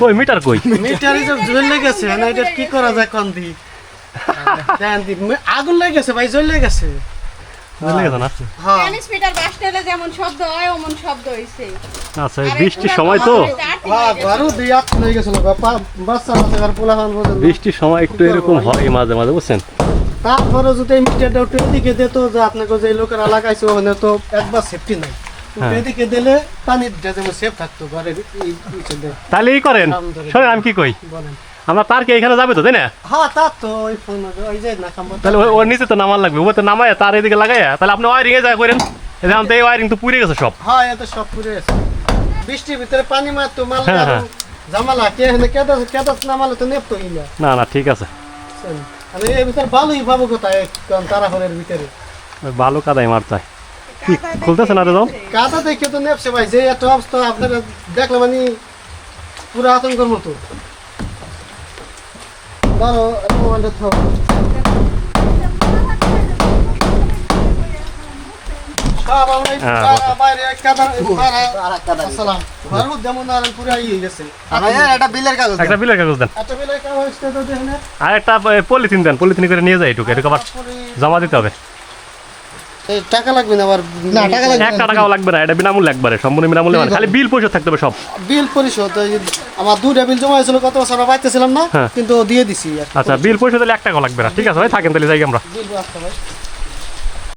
কই মিটার কই? মিটারে যে জ্বলে গেছে না এটা কি করা যায় কোন দি? দেন দি আগুন লেগে গেছে ভাই জ্বলে গেছে বুঝলে গেছে না? হ্যাঁ। চল্লিশ মিটার বাস টেলে যেমন শব্দ হয় অমন শব্দ হয়েছে আচ্ছা এই বৃষ্টির সময় তো হ্যাঁ ঘরও দুই আট লেগে গেছিল বাপ- বাচ্চা বাচ্চা ঘর পোলা খান পর্যন্ত বৃষ্টির সময় একটু এরকম হয়। মাঝে মাঝে বুঝছেন? তারপরে যদি মিটারটা একটু এদিকে দিত যে আপনাকে যে লোকেরা লাগাইছে ওখানে তো একবার সেফটি নাই। হ্যাঁ। এদিকে দিলে পানির যেমন সেফ থাকতো ঘরের এই- নিচে দিয়ে। তাহলে এই করেন। শোনেন আমি কি কই? বলেন। আমরা তার কি এখানে যাবে তো তাই না? হ্যাঁ তা তো ওই ফোন ওই যে তাহলে ওর নিচে তো নামার লাগবে ও তো নামায় তার এদিকে তাহলে আপনি ওয়ারিং এ যা করেন। এখন তো এই ওয়ারিং তো পুড়ে গেছে সব। হ্যাঁ সব পুরে আছে বৃষ্টির ভিতরে পানি মারতো মাল হ্যাঁ, হ্যাঁ। জামালা কে এখানে কেদাস কেদাস নামালে তো না। না ঠিক আছে। আমি এর ভিতরে ভালোই পাবো কোথায় কারণ ভিতরে। বালু কাদাই মারতে হয় কি খুলতেছে না রে যাও কাদা দেখে তো নেপছে ভাই যে এত অবস্থা আপনারা দেখলে মানে পুরো আতঙ্কের মতো। ধরো আর একটা পলিথিন দেন পলিথিন করে নিয়ে যায় এটুকু এটুকু আবার জমা দিতে হবে। টাকা লাগবে না আবার না, টাকা লাগবে একটা টাকাও লাগবে না এটা বিনামূল্যে একবারে সম্পূর্ণ বিনামূল্যে মানে খালি বিল পরিশোধ থাকতে হবে সব। বিল পরিশোধ আমার দুটা বিল জমা হয়েছিল কত বছর পাইতেছিলাম না হ্যাঁ। কিন্তু দিয়ে দিছি। আচ্ছা বিল পরিশোধ হলে এক টাকাও লাগবে না ঠিক আছে ভাই থাকেন তাহলে যাই আমরা। বিল আসতে ভাই